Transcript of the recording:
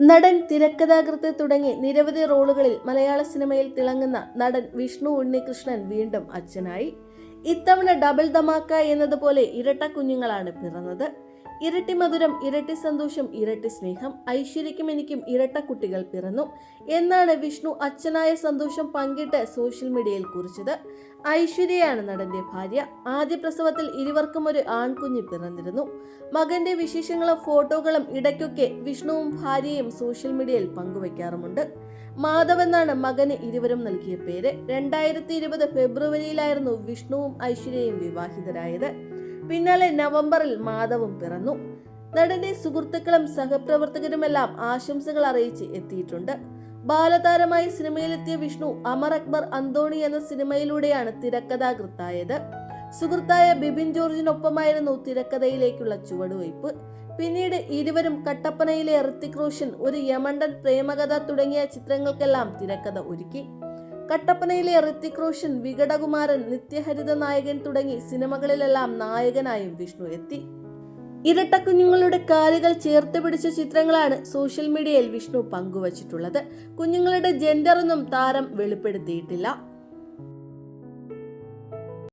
നടൻ തിരക്കഥാകൃത്ത് തുടങ്ങി നിരവധി റോളുകളിൽ മലയാള സിനിമയിൽ തിളങ്ങുന്ന നടൻ വിഷ്ണു ഉണ്ണികൃഷ്ണൻ വീണ്ടും അച്ഛനായി. ഇത്തവണ ഡബിൾ ധമാക്ക എന്നതുപോലെ ഇരട്ട കുഞ്ഞുങ്ങളാണ് പിറന്നത്. ഇരട്ടി മധുരം ഇരട്ടി സന്തോഷം ഇരട്ടി സ്നേഹം ഐശ്വര്യക്കും എനിക്കും ഇരട്ട കുട്ടികൾ പിറന്നു. എന്നാണ് വിഷ്ണു അച്ഛനായ സന്തോഷം പങ്കിട്ട് സോഷ്യൽ മീഡിയയിൽ കുറിച്ചത്. ഐശ്വര്യയാണ് നടന്റെ ഭാര്യ. ആദ്യ പ്രസവത്തിൽ ഇരുവർക്കും ഒരു ആൺകുഞ്ഞ് പിറന്നിരുന്നു. മകന്റെ വിശേഷങ്ങളും ഫോട്ടോകളും ഇടയ്ക്കൊക്കെ വിഷ്ണുവും ഭാര്യയും സോഷ്യൽ മീഡിയയിൽ പങ്കുവയ്ക്കാറുമുണ്ട് മാധവ് എന്നാണ് മകന് ഇരുവരും നൽകിയ പേര്. രണ്ടായിരത്തി ഇരുപത് ഫെബ്രുവരിയിലായിരുന്നു വിഷ്ണുവും ഐശ്വര്യയും വിവാഹിതരായത്. പിന്നാലെ നവംബറിൽ മാധവും പിറന്നു. നടന്റെ സുഹൃത്തുക്കളും സഹപ്രവർത്തകരുമെല്ലാം ആശംസകൾ അറിയിച്ച് എത്തിയിട്ടുണ്ട്. ബാലതാരമായി സിനിമയിലെത്തിയ വിഷ്ണു അമർ അക്ബർ അന്തോണി എന്ന സിനിമയിലൂടെയാണ് തിരക്കഥാകൃത്തായത്. സുഹൃത്തായ ബിബിൻ ജോർജിനൊപ്പമായിരുന്നു തിരക്കഥയിലേക്കുള്ള ചുവടുവയ്പ്. പിന്നീട് ഇരുവരും കട്ടപ്പനയിലെ ഋത്തിക് റോഷൻ ഒരു യമണ്ടൻ പ്രേമകഥ തുടങ്ങിയ ചിത്രങ്ങൾക്കെല്ലാം തിരക്കഥ ഒരുക്കി. കട്ടപ്പനയിലെ ഋത്തിക് റോഷൻ വികടകുമാരൻ നിത്യഹരിത നായകൻ തുടങ്ങി സിനിമകളിലെല്ലാം നായകനായും വിഷ്ണു എത്തി. ഇരട്ട കുഞ്ഞുങ്ങളുടെ കാലുകൾ ചേർത്ത് പിടിച്ച ചിത്രങ്ങളാണ് സോഷ്യൽ മീഡിയയിൽ വിഷ്ണു പങ്കുവച്ചിട്ടുള്ളത്. കുഞ്ഞുങ്ങളുടെ ജെൻഡർ ഒന്നും താരം വെളിപ്പെടുത്തിയിട്ടില്ല.